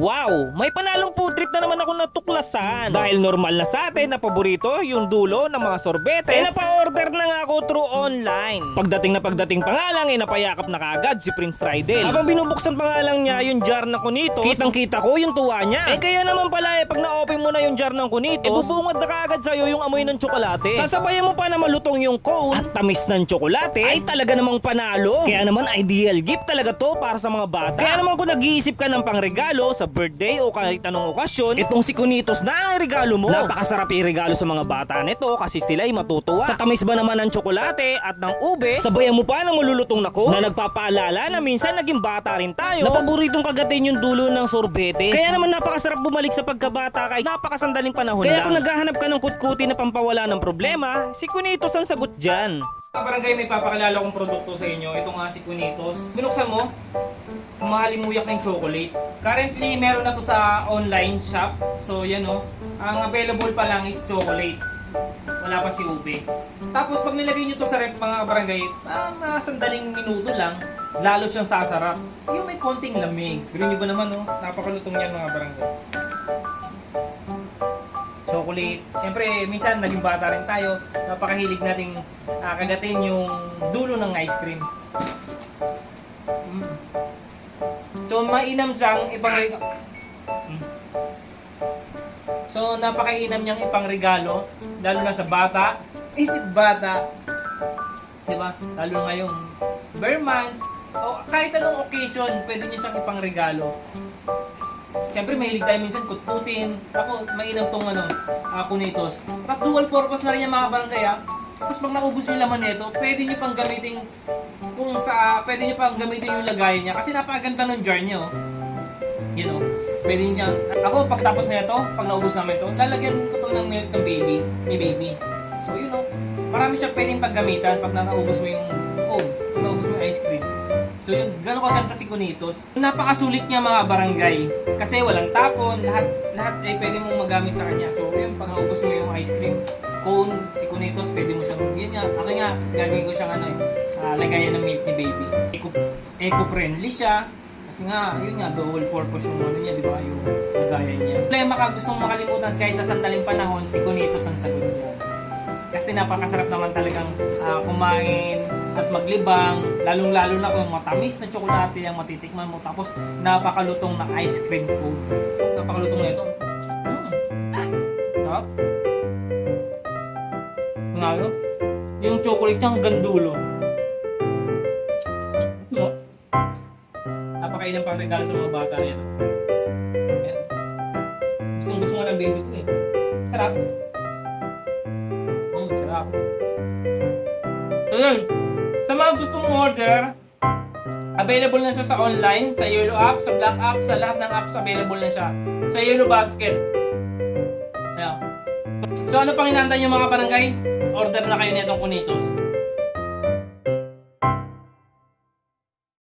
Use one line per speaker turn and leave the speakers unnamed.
Wow, may panalong food trip na naman ako natuklasan. Dahil normal na sa atin na paborito yung dulo ng mga sorbetes. Eh napa-order na nga ako through online. Pagdating na pagdating pa nga lang, eh napayakap na kaagad si Prince Rydel. Habang binubuksan pa nga lang niya yung jar ng kunitos, kitang kita ko yung tuwa niya. Eh kaya naman pala eh, pag na-open mo na yung jar ng kunitos, eh bubungad na kaagad sa'yo yung amoy ng tsokolate. Sasabayan mo pa na malutong yung cone at tamis ng tsokolate, ay talaga namang panalo. Kaya naman ideal gift talaga to para sa mga bata. Kaya naman kung nag-iisip ka ng pangregalo sa birthday o kahit anong okasyon, itong si Kunitos na ang regalo mo. Napakasarap i-regalo sa mga bata nito kasi sila ay matutuwa. Sa tamis ba naman ng tsokolate at ng ube, sabayan mo pa ng malulutong nako na nagpapaalala na minsan naging bata rin tayo. Na paboritong kagatin yung dulo ng sorbetes. Kaya naman napakasarap bumalik sa pagkabata kahit napakasandaling panahon Kaya kung naghahanap ka ng kutkuti na pampawala ng problema, si Kunitos ang sagot dyan.
Mga barangay, may papakilala kong produkto sa inyo. Ito nga si Kunitos. Binuksan mo, mahalimuyak ng chocolate. Currently, meron na to sa online shop. So, yan o. Ang available pa lang is chocolate. Wala pa si ube. Tapos, pag nilagay nyo to sa rep mga barangay, ah, mga sandaling minuto lang, lalo siyang sasarap. Yung may konting lamig. Pero nyo ba naman, no? Napakalutong yan mga barangay chocolate. Siyempre, minsan naging bata rin tayo. Napakahilig nating ah, kagatin yung dulo ng ice cream. Mm. So, mainam siyang ipang Mm. So, napakainam niyang ipang regalo, lalo na sa bata. Isip bata. Di? Lalo ngayong bare months, o kahit anong occasion, pwede niyo siyang ipang regalo. Siyempre, mahilig tayo minsan kutkutin. Ako, mainam tong ano, uh, kunitos. Tapos dual purpose na rin yung mga barangay ah. Tapos pag naubos yung laman nito, pwede nyo pang gamitin kung sa, pwede nyo pang gamitin yung lagayan niya. Kasi napakaganda ng jar niya oh. You know, pwede niya. Ako, pagtapos na ito, pag naubos namin ito, lalagyan ko to ng milk ng baby, ni baby. So, you know, marami siya pwedeng paggamitan pag naubos mo yung So yun, gano'ng kaganda si Kunitos. Napakasulit niya mga barangay. Kasi walang tapon, lahat lahat ay pwede mong magamit sa kanya. So yun, pag naubos mo yung ice cream, cone, si Kunitos, pwede mo siyang, yun nga, ako nga, gagawin ko siyang ano eh, ah, lagayan ng milk ni baby. Eco, eco-friendly siya. Kasi nga, yun nga, dual purpose yung ano niya, di ba, yung lagayan niya. Problema ka, gustong makalimutan kahit sa sandaling panahon, si Kunitos ang sagot dyan. Kasi napakasarap naman talagang ah, kumain at maglibang, lalong-lalo na kung matamis na tsokolate ang matitikman mo tapos napakalutong na ice cream cone. Napakalutong na ito. Mm. Sarap. Ngalo. Yung chocolate niya hanggang dulo. No. Napakainang pang regalo sa mga bata yan. Ayan. Gustong gusto nga ng baby ko eh. Sarap. Mm, sarap. So yun, sa mga gustong order, available na siya sa online, sa Yellow app, sa Black app, sa lahat ng apps available na siya. Sa Yellow Basket. Ayan. So ano pang inantay niyo mga barangay? Order na kayo nitong Kunitos.